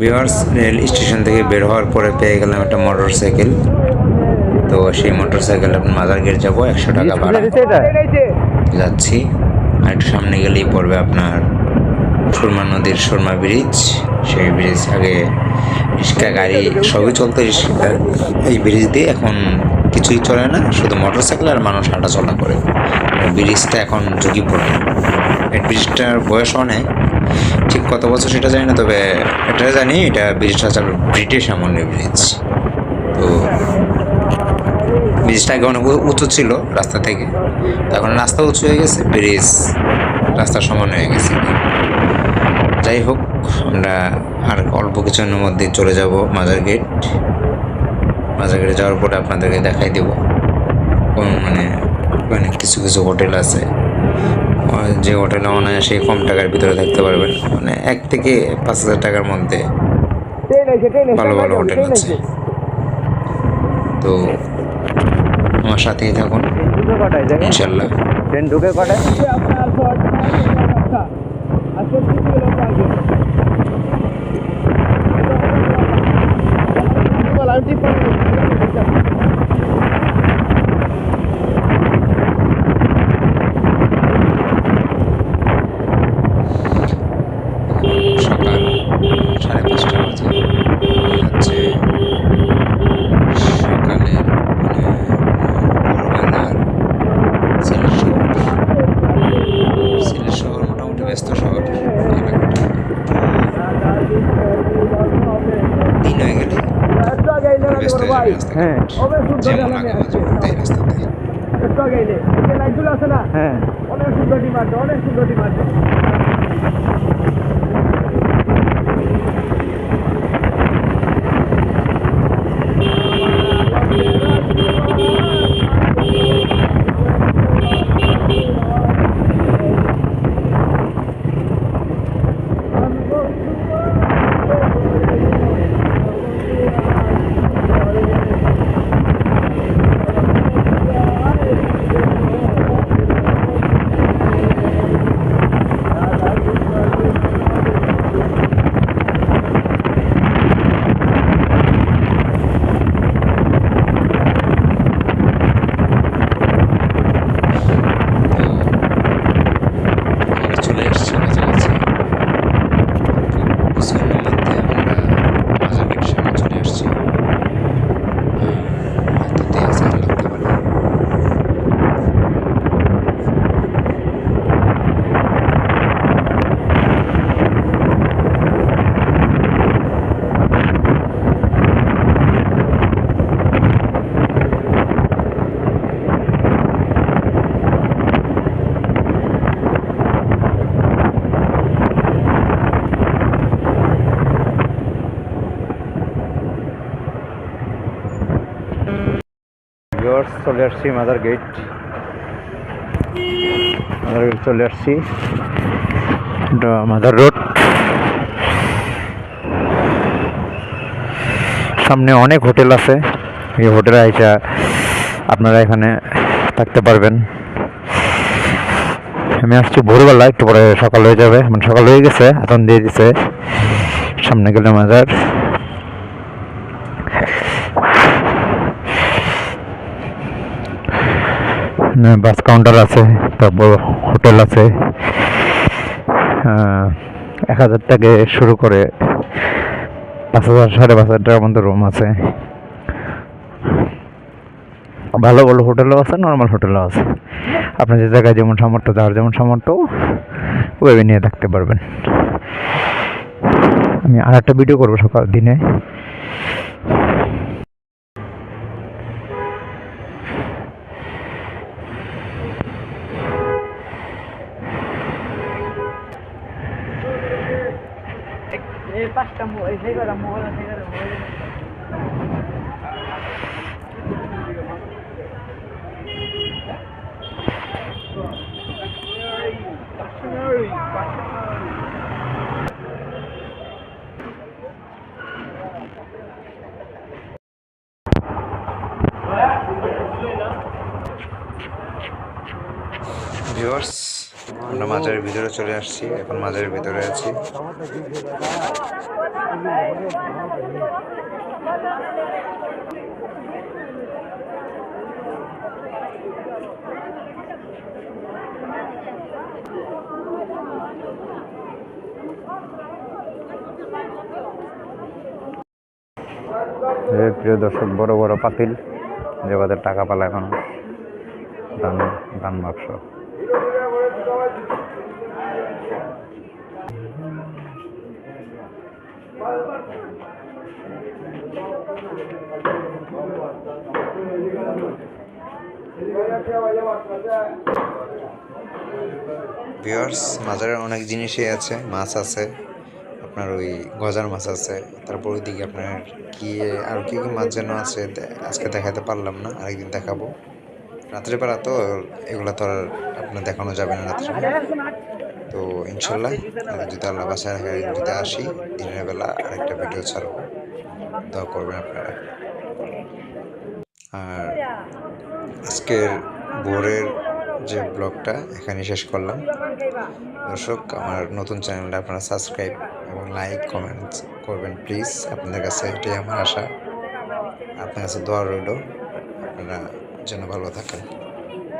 Viewers rail station থেকে বের হওয়ার পরে পেয়ে গেলাম একটা মোটর সাইকেল তো সেই মোটর সাইকেল আপনার মাদার গেট যাব একশো টাকা ভাড়া। যাচ্ছি। আর একটু সামনে গেলেই পড়বে আপনার সুরমা নদীর সুরমা ব্রিজ সেই ব্রিজ আগে রিক্সা গাড়ি সবই চলতো রিক্সা। এই ব্রিজ দিয়ে এখন কিছুই চলে না শুধু মোটর সাইকেল আর মানুষ হাঁটাচলা করে। ব্রিজটা এখন ঝুঁকিপূর্ণ। এই ব্রিজটার বয়স অনেক। ঠিক কত বছর সেটা জানি না, তবে এটা জানি, এটা ব্রিজটা হচ্ছে ব্রিটিশ আমলের ব্রিজ। তো ব্রিজটা আগে অনেক উঁচু ছিল রাস্তা থেকে। এখন রাস্তা উঁচু হয়ে গেছে, ব্রিজ রাস্তার সমান হয়ে গেছে। যাই হোক, আমরা আর অল্প কিছুদিনের মধ্যে চলে যাব মাজার গেট। মাজার গেটে যাওয়ার পরে আপনাদেরকে দেখাই দেব। কোন মানে মানে কিছু কিছু হোটেল আছে। যে হোটেলে অনায়াসে কম টাকার ভিতরে থাকতে পারবেন মানে এক থেকে পাঁচ হাজার টাকার মধ্যে ভালো ভালো হোটেল আছে তো আমার সাথেই থাকুন। ইনশাল্লাহ। ট্রেন ঢুকে কটায়? ব্যস্ত হয়ে। যাবে হ্যাঁ যেমন আগে মাঝে লাইটগুলো আছে না? হ্যাঁ। অনেক সুন্দর ডিমান্ড অনেক সুন্দর ডিমান্ড। চলে আসছি মাদার গেট। মাদার গেট চলে আসছি। Mother road. সামনে অনেক হোটেল আছে। এই হোটেলে আইসা আপনারা এখানে থাকতে পারবেন। আমি আসছি ভোরবেলা, একটু পরে সকাল হয়ে যাবে। মানে সকাল হয়ে গেছে এখন দিয়ে দিছে। সামনে গেলে মাজার বাস কাউন্টার আছে, তারপর হোটেল আছে। এক হাজার থেকে শুরু করে পাঁচ হাজার, সাড়ে পাঁচ হাজার টাকার মধ্যে রুম আছে। ভালো ভালো হোটেলও আছে নর্মাল হোটেলও আছে। আপনার যে জায়গায় যেমন সামর্থ্য যার যেমন সামর্থ্য ওয়েবে নিয়ে থাকতে পারবেন। আমি আর একটা ভিডিও করব সকাল দিনে। Ele passa com a mola, ele vem a mola, vem a mola. Yours. আমরা মাজারের ভিতরে চলে আসছি, এখন মাজারের ভিতরে আছি। প্রিয় দর্শক, বড় বড় পাতিল, যে টাকা পালা এখন দান দান বাক্স। ভিওর্স মাজারের অনেক জিনিসই আছে, মাছ আছে, আপনার ওই গজার মাছ আছে, তারপর ওইদিকে আপনার কি, আর কি কি মাছ যেন আছে আজকে দেখাতে পারলাম না, আরেকদিন দেখাবো। রাত্রেবেলা তো এগুলো তো আর আপনার দেখানো যাবে না রাত্রে। তো ইনশাল্লাহ যদি আল্লাহ বাসায় যদি আসি, দিনের বেলা আরেকটা ভিডিও ছাড়বো। দোয়া করবেন আপনারা। আর আজকের ভোরের যে ব্লগটা এখানে শেষ করলাম। দর্শক, আমার নতুন চ্যানেলটা আপনারা সাবস্ক্রাইব এবং লাইক কমেন্টস করবেন প্লিজ আপনাদের কাছে এটাই আমার আশা। আপনার কাছে দোয়া রইল। আপনারা যেন ভালো থাকেন।